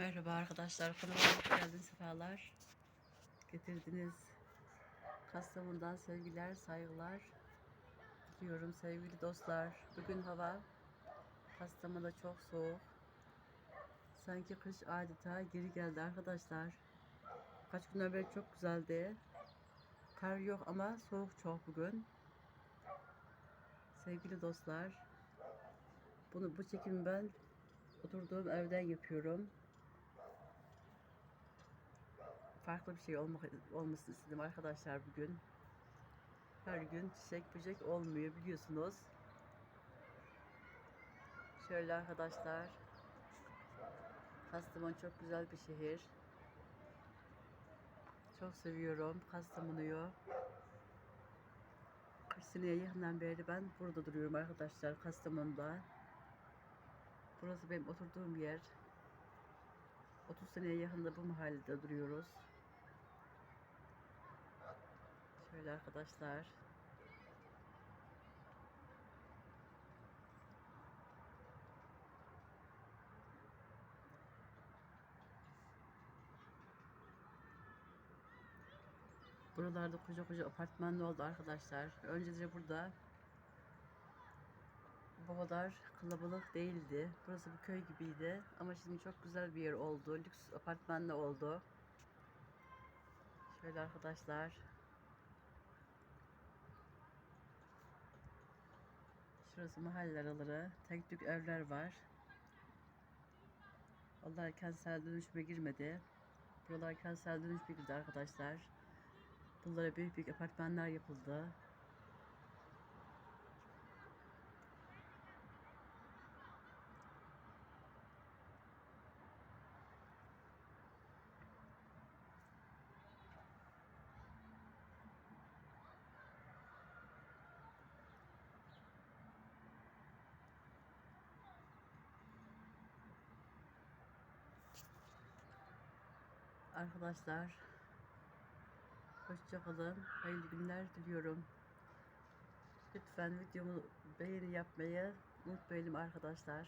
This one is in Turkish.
Merhaba arkadaşlar, kanalıma hoş geldiniz, sefalar getirdiniz. Kastamonu'dan sevgiler, saygılar diliyorum sevgili dostlar. Bugün hava Kastamonu'da çok soğuk. Sanki kış adeta geri geldi arkadaşlar. Kaç gün evvel çok güzeldi. Kar yok ama soğuk çok bugün. Sevgili dostlar, bunu bu çekimi ben oturduğum evden yapıyorum farklı bir şey olmak, olmasını istedim arkadaşlar bugün. Her gün çiçek böcek olmuyor biliyorsunuz. Şöyle arkadaşlar. Kastamonu çok güzel bir şehir. Çok seviyorum Kastamonu'yu. 40 seneye yakından beri ben burada duruyorum arkadaşlar Kastamonu'da. Burası benim oturduğum yer. 30 seneye yakında bu mahallede duruyoruz. Şöyle arkadaşlar. Buralarda koca koca apartmanlı oldu arkadaşlar. Önceleri burada bu kadar kalabalık değildi. Burası bir köy gibiydi. Ama şimdi çok güzel bir yer oldu. Lüks apartmanlı oldu. Şöyle arkadaşlar. Şurası mahalle araları. Tek tük evler var. Vallahi kentsel dönüşüme girmedi. Buralar kentsel dönüşüme girdi arkadaşlar. Bunlara büyük büyük apartmanlar yapıldı. Arkadaşlar hoşça kalın. Hayırlı günler diliyorum. Lütfen videomu beğeni yapmayı unutmayalım arkadaşlar.